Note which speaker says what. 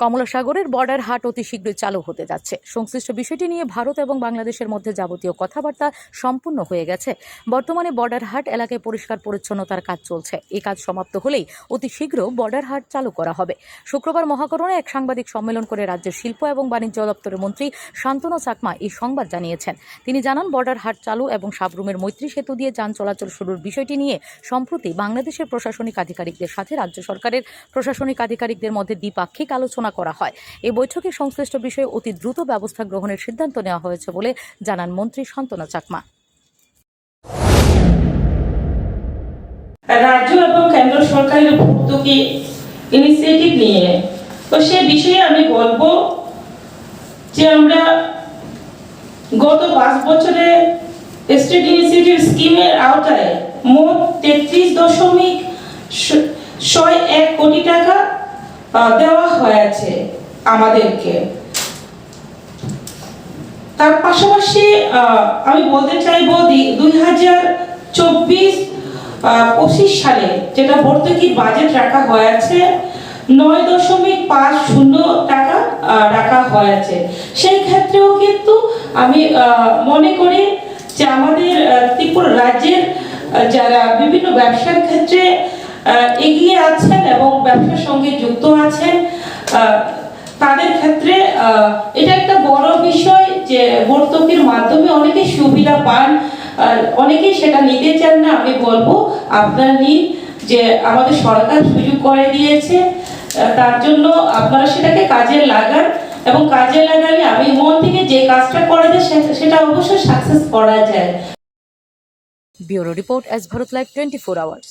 Speaker 1: কমলা সাগরের বর্ডার হাট অতি শীঘ্রই চালু হতে যাচ্ছে। সংশ্লিষ্ট বিষয়টি নিয়ে ভারত এবং বাংলাদেশের মধ্যে যাবতীয় কথাবার্তা সম্পূর্ণ হয়ে গেছে। বর্তমানে বর্ডার হাট এলাকায় পরিষ্কার পরিচ্ছন্নতার কাজ চলছে। এই কাজ সমাপ্ত হলেই অতি শীঘ্র বর্ডার হাট চালু করা হবে। শুক্রবার মহাকরণে এক সাংবাদিক সম্মেলন করে রাজ্যের শিল্প এবং বাণিজ্য দপ্তরের মন্ত্রী শান্তনু চাকমা এই সংবাদ জানিয়েছেন। তিনি জানান বর্ডার হাট চালু এবং সাবরুমের মৈত্রী সেতু দিয়ে যান চলাচল শুরুর বিষয়টি নিয়ে সম্প্রতি বাংলাদেশের প্রশাসনিক আধিকারিকদের সাথে রাজ্য সরকারের প্রশাসনিক আধিকারিকদের মধ্যে দ্বিপাক্ষিক আলোচনা করা হয়। এই বৈঠকে সংশ্লিষ্ট বিষয়ে অতি দ্রুত ব্যবস্থা গ্রহণের সিদ্ধান্ত নেওয়া হয়েছে বলে জানান মন্ত্রী শান্তনা চাকমা।
Speaker 2: রাজ্য এবং কেন্দ্র সরকারের ভর্তুকি ইনিশিয়েটিভ নিয়ে। তো সে বিষয়ে আমি বলব যে আমরা গত পাঁচ বছরে স্টেট ইনিশিয়েটিভ স্কিমের আওতায় মোট তেত্রিশ দশমিক দেওয়া হয়েছে আমাদেরকে। তার পাশাপাশি আমি বলতে চাইব দুই হাজার চব্বিশ পঁচিশ সালে যেটা ভর্তুকি বাজেট রাখা হয়েছে, নয় দশমিক পাঁচ শূন্য টাকা রাখা হয়েছে। সেই ক্ষেত্রেও কিন্তু আমি মনে করি যে আমাদের ত্রিপুরা রাজ্যের যারা বিভিন্ন ব্যবসার ক্ষেত্রে এগিয়ে আছেন এবং ব্যবসার সঙ্গে যুক্ত আছেন। তাদের ক্ষেত্রে এটা একটা বড় বিষয় যে ভর্তুকির মাধ্যমে অনেকে সুবিধা পান। আর অনেকেই সেটা নিতে চান না, আমি বলব আপনারা নিন যে আমাদের সরকার সুযোগ করে দিয়েছে। তার জন্য আপনারা সেটাকে কাজে লাগান এবং কাজে লাগালে আমি মন থেকে যে কাজটা করা যায় সেটা অবশ্যই সাকসেস করা যায়।
Speaker 1: Bureau report S Bharat live twenty four hours.